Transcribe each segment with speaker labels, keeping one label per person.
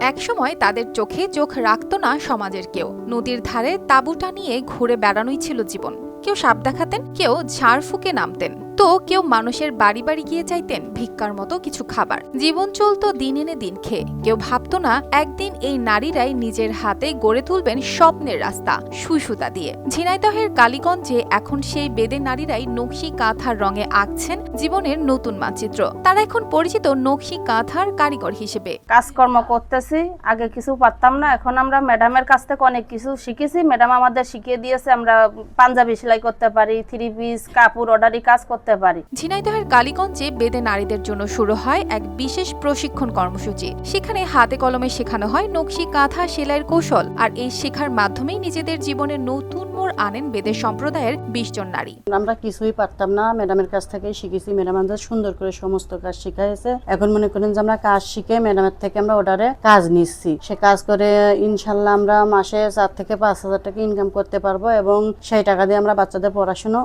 Speaker 1: একসময় তাদের চোখে চোখ রাখত না সমাজের কেউ। নদীর ধারে তাঁবুটা নিয়ে ঘুরে বেড়ানোই ছিল জীবন। কেউ সাপ দেখাতেন, কেউ ঝাড় ফুকে নামতেন। তো কেউ মানুষের বাড়ি বাড়ি গিয়ে চাইতেন ভিক্ষার মতো কিছু খাবার। জীবন চলতো দিন এনে দিন খেয়ে। কেউ ভাবতো না একদিন এই নারীরাই নিজের হাতে গড়ে তুলবেন স্বপ্নের রাস্তা সুসুতা দিয়ে। ঝিনাইদহের কালীগঞ্জে এখন সেই বেদে নারীরাই নকশি কাঁথার রঙে আঁকছেন জীবনের নতুন মানচিত্র। তারা এখন পরিচিত নকশি কাঁথার কারিগর হিসেবে।
Speaker 2: কাজকর্ম করতেছি, আগে কিছু পারতাম না, এখন আমরা ম্যাডামের কাছ থেকে অনেক কিছু শিখেছি। ম্যাডাম আমাদের শিখিয়ে দিয়েছে, আমরা পাঞ্জাবি সেলাই করতে পারি থ্রি পিস কাপড় অর্ডারি কাজ করতে পারি।
Speaker 1: ঝিনাইদহের কালীগঞ্জে বেদে নারীদের জন্য শুরু হয় এক বিশেষ প্রশিক্ষণ কর্মসূচি। সেখানে হাতে কলমে শেখানো হয় নকশি কাঁথা সেলাইয়ের কৌশল আর এই শেখার মাধ্যমেই নিজেদের জীবনে নতুন মোড় আনেন বেদের সম্প্রদায়ের বিশ জন নারী।
Speaker 3: আমরা কিছুই পারতাম না ম্যাডামের কাছ থেকেই শিখেছি। ম্যাডাম আমাদের সুন্দর করে সমস্ত কাজ শিখাইছে। এখন মনে করেন যে আমরা কাজ শিখে ম্যাডামের থেকে আমরা অর্ডারে কাজ নিচ্ছি। সে কাজ করে ইনশাল্লাহ আমরা মাসে চার থেকে পাঁচ হাজার টাকা ইনকাম করতে পারব এবং সেই টাকা দিয়ে আমরা বাচ্চাদের পড়াশুনো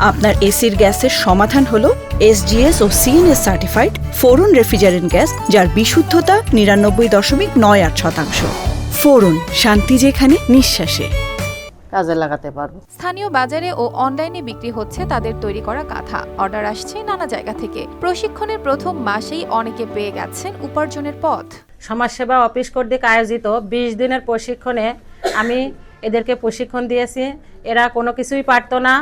Speaker 4: আপনার এসির গ্যাসের সমাধান হলো এসজিএস ও CNS certified freon refrigerant gas যার বিশুদ্ধতা নিরানব্বই দশমিক নয় আট শতাংশ। ফোরন শান্তি যেখানে নিঃশ্বাসে।
Speaker 3: কাজে লাগাতে পারব।
Speaker 1: স্থানীয় বাজারে ও অনলাইনে বিক্রি হচ্ছে তাদের তৈরি করা কাঁথা। অর্ডার আসছে নানা জায়গা থেকে। প্রশিক্ষণের প্রথম মাসেই অনেকে পেয়ে গেছেন উপার্জনের পথ।
Speaker 2: সমাজসেবা অফিস কর্তৃক আয়োজিত বিশ দিনের প্রশিক্ষণে আমি এদেরকে প্রশিক্ষণ দিয়েছি। এরা কোনো কিছুই পারতো না।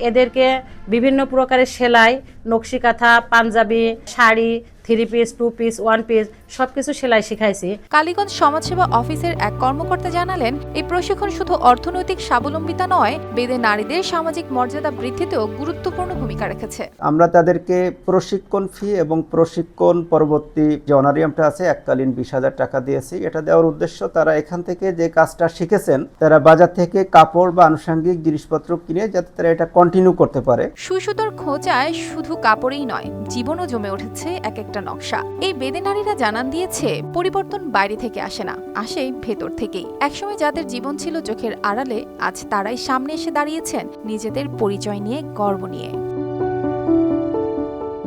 Speaker 2: এদেরকে বিভিন্ন প্রকারের সেলাই নকশি কাঁথা panjabi sari three piece two piece one piece সবকিছু সেলাই শিখাইছি।
Speaker 1: কালীগঞ্জ সমাজসেবা অফিসের এক কর্মকর্তা জানালেন এই প্রশিক্ষণ শুধু অর্থনৈতিক স্বাবলম্বিতা নয় বেদে নারীদের সামাজিক মর্যাদা বৃদ্ধিতেও গুরুত্বপূর্ণ ভূমিকা রেখেছে।
Speaker 5: আমরা তাদেরকে প্রশিক্ষণ ফি এবং প্রশিক্ষণ পরবর্তী যে অনারিয়ামটা আছে এককালীন বিশ হাজার টাকা দিয়েছি। এটা দেওয়ার উদ্দেশ্য তারা এখান থেকে যে কাজটা শিখেছেন তারা বাজার থেকে কাপড় বা আনুষঙ্গিক জিনিসপত্র কিনে যাতে তারা এটা কন্টিনিউ করতে পারে।
Speaker 1: সুসুতোর খোঁজায় শুধু কাপড়েই নয়, জীবনও জমে উঠেছে এক একটা নকশা। এই বেদে নারীরা জানান দিয়েছে, পরিবর্তন বাইরে থেকে আসে না, আসে ভেতর থেকেই। একসময় যাদের জীবন ছিল চোখের আড়ালে, আজ তারাই সামনে এসে দাঁড়িয়েছেন নিজেদের পরিচয় নিয়ে, গর্ব নিয়ে।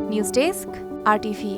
Speaker 1: নিউজ ডেস্ক, আর টিভি